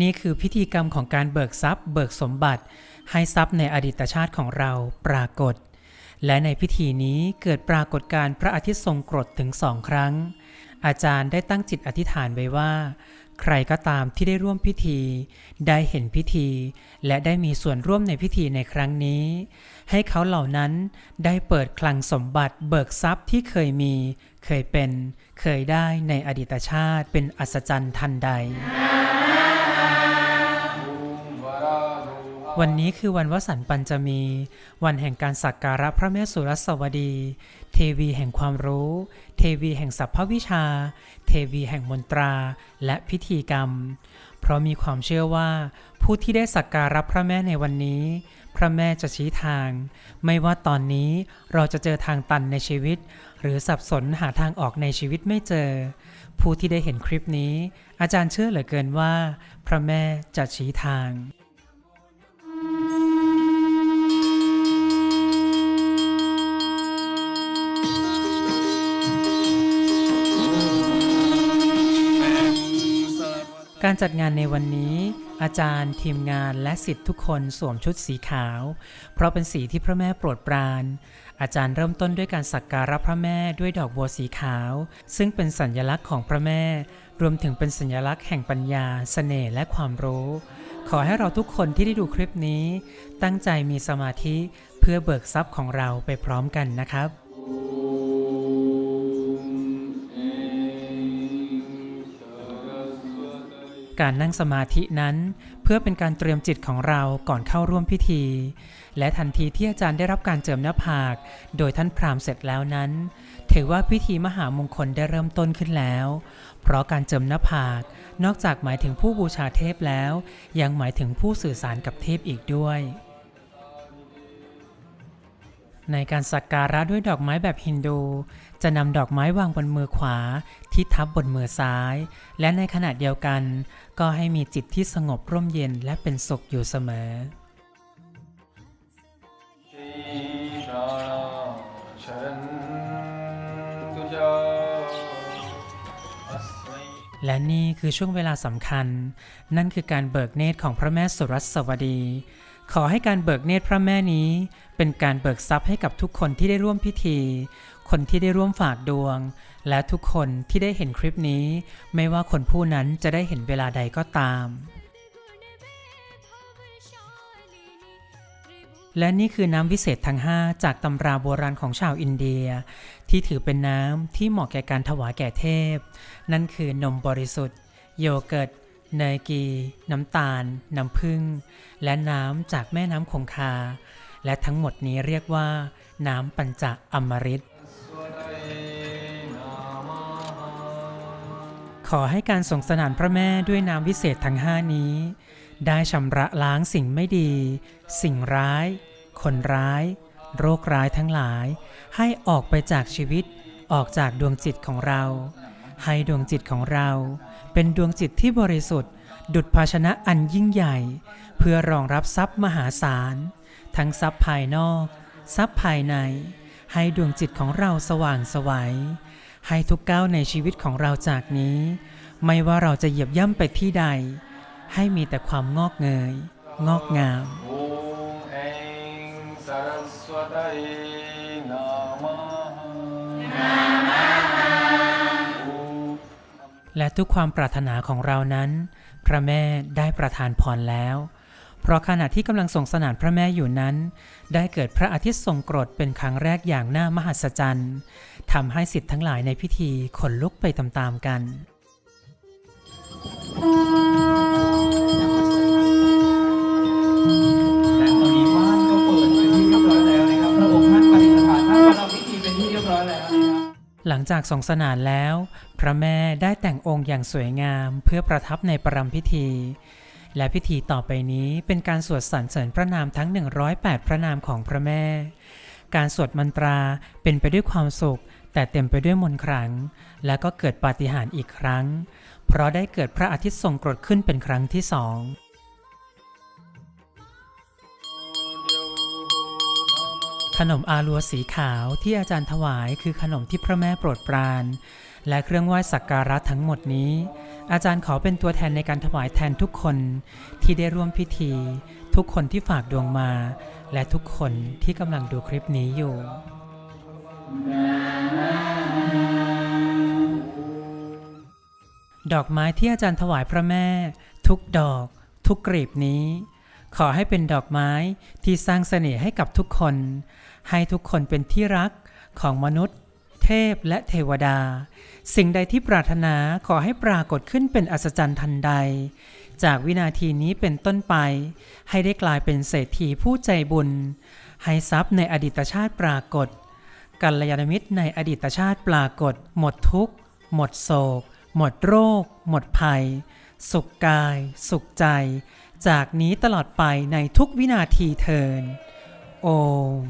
นี่คือพิธีกรรมของการเบิกทรัพย์ เบิกสมบัติ ให้ทรัพย์ในอดีตชาติของเราปรากฏ และในพิธีนี้เกิดปรากฏการ์พระอาทิตย์ทรงกรดถึงสองครั้ง อาจารย์ได้ตั้งจิตอธิษฐานไว้ว่า ใครก็ตามที่ได้ร่วมพิธี ได้เห็นพิธี และได้มีส่วนร่วมในพิธีในครั้งนี้ ให้เขาเหล่านั้นได้เปิดคลังสมบัติ เบิกทรัพย์ที่เคยมี เคยเป็น เคยได้ในอดีตชาติเป็นอัศจรรย์ทันใด วันนี้คือวันวสันต์ปัญจมี วันแห่งการสักการะพระแม่สุรสวดี เทวีแห่งความรู้ เทวีแห่งสัพพวิชา เทวีแห่งมนตรา และพิธีกรรม เพราะมีความเชื่อว่า ผู้ที่ได้สักการะพระแม่ในวันนี้ พระแม่จะชี้ทาง ไม่ว่าตอนนี้เราจะเจอทางตันในชีวิต หรือสับสนหาทางออกในชีวิตไม่เจอ ผู้ที่ได้เห็นคลิปนี้ อาจารย์เชื่อเหลือเกินว่า พระแม่จะชี้ทาง การจัดงานในวันนี้ อาจารย์ ทีมงานและสิทธิ์ทุกคนสวมชุดสีขาว เพราะเป็นสีที่พระแม่โปรดปราน อาจารย์เริ่มต้นด้วยการสักการะพระแม่ด้วยดอกบัวสีขาว ซึ่งเป็นสัญลักษณ์ของพระแม่ รวมถึงเป็นสัญลักษณ์แห่งปัญญาเสน่ห์และความรู้ ขอให้เราทุกคนที่ได้ดูคลิปนี้ ตั้งใจมีสมาธิเพื่อเบิกทรัพย์ของเราไปพร้อมกันนะครับ การนั่งสมาธินั้น เพื่อเป็นการเตรียมจิตของเราก่อนเข้าร่วมพิธี และทันทีที่อาจารย์ได้รับการเจิมหน้าผาก โดยท่านพราหมณ์เสร็จแล้วนั้น ถือว่าพิธีมหามงคลได้เริ่มต้นขึ้นแล้ว เพราะการเจิมหน้าผาก นอกจากหมายถึงผู้บูชาเทพแล้ว ยังหมายถึงผู้สื่อสารกับเทพอีกด้วย ในการสักการะด้วยดอกไม้แบบฮินดู จะนำดอกไม้วางบนมือขวา ที่ทับบนมือซ้าย และในขณะเดียวกัน ก็ให้มีจิตที่สงบร่มเย็นและเป็นสุขอยู่เสมอ และนี่คือช่วงเวลาสำคัญ นั่นคือการเบิกเนตรของพระแม่สุรัสวดี ขอให้การเบิกเนตรพระแม่นี้ เป็นการเบิกทรัพย์ให้กับทุกคนที่ได้ร่วมพิธี คนที่ได้ร่วมฝากดวง และทุกคนที่ได้เห็นคลิปนี้ ไม่ว่าคนผู้นั้นจะได้เห็นเวลาใดก็ตาม และนี่คือน้ำวิเศษทั้ง 5 จากตำราโบราณของชาวอินเดีย ที่ถือเป็นน้ำที่เหมาะแก่การถวายแก่เทพ นั่นคือนมบริสุทธิ์ โยเกิร์ต เนยกี น้ำตาล น้ำผึ้ง และน้ำจากแม่น้ำคงคา และทั้งหมดนี้เรียกว่า น้ำปัญจอมฤตขอให้การส่งสนานพระแม่ด้วยน้ำวิเศษทั้งห้านี้ ได้ชำระล้างสิ่งไม่ดี สิ่งร้าย คนร้าย โรคร้ายทั้งหลาย ให้ออกไปจากชีวิต ออกจากดวงจิตของเรา ให้ดวงจิตของเรา เป็นดวงจิตที่บริสุทธิ์ ดุจภาชนะอันยิ่งใหญ่ เพื่อรองรับทรัพย์มหาศาล ทั้งทรัพย์ภายนอก ทรัพย์ภายใน ให้ดวงจิตของเราสว่างไสวัย ให้ทุกก้าวในชีวิตของเราจากนี้ ไม่ว่าเราจะเหยียบย่ำไปที่ใด ให้มีแต่ความงอกเงย งอกงาม และทุกความปรารถนาของเรานั้น พระแม่ได้ประทานพรแล้ว เพราะขณะที่กำลังส่งสนานพระแม่อยู่นั้น ได้เกิดพระอาทิตย์ทรงกรดเป็นครั้งแรกอย่างน่ามหัศจรรย์ทำให้สิทธิ์ทั้งหลายในพิธีขนลุกไปตามๆกันและตอนนี้บ้านก็เปิดเป็นที่เรียบร้อยแล้วนะครับ พระองค์ท่านปฏิสถานท่านประรำพิธีเป็นที่เรียบร้อยแล้ว หลังจากสงสนานแล้ว พระแม่ได้แต่งองค์อย่างสวยงามเพื่อประทับในประรำพิธี และพิธีต่อไปนี้เป็นการสวดสรรเสริญพระนามทั้ง 108 พระนามของพระแม่ การสวดมนตราเป็นไปด้วยความสุข แต่เต็มไปด้วยมนต์ขลัง และก็เกิดปาฏิหาริย์อีกครั้ง เพราะได้เกิดพระอาทิตย์ทรงกรดขึ้นเป็นครั้งที่สอง ขนมอาลัวสีขาวที่อาจารย์ถวายคือขนมที่พระแม่โปรดปราน และเครื่องไหว้สักการะทั้งหมดนี้ อาจารย์ขอเป็นตัวแทนในการถวายแทนทุกคนที่ได้ร่วมพิธี ทุกคนที่ฝากดวงมา และทุกคนที่กำลังดูคลิปนี้อยู่ ดอกไม้ที่อาจารย์ถวายพระแม่ ทุกดอก ทุกกลีบนี้ ขอให้เป็นดอกไม้ที่สร้างเสน่ห์ให้กับทุกคน ให้ทุกคนเป็นที่รักของมนุษย์ เทพและเทวดา สิ่งใดที่ปรารถนาขอให้ปรากฏขึ้นเป็นอัศจรรย์ทันใด จากวินาทีนี้เป็นต้นไป ให้ได้กลายเป็นเศรษฐีผู้ใจบุญ ให้ทรัพย์ในอดีตชาติปรากฏกัลยาณมิตรในอดีตชาติปรากฏ หมดทุกข์ หมดโศก หมดโรค หมดภัย สุขกาย สุขใจ จากนี้ตลอดไปในทุกวินาทีเทิน โอม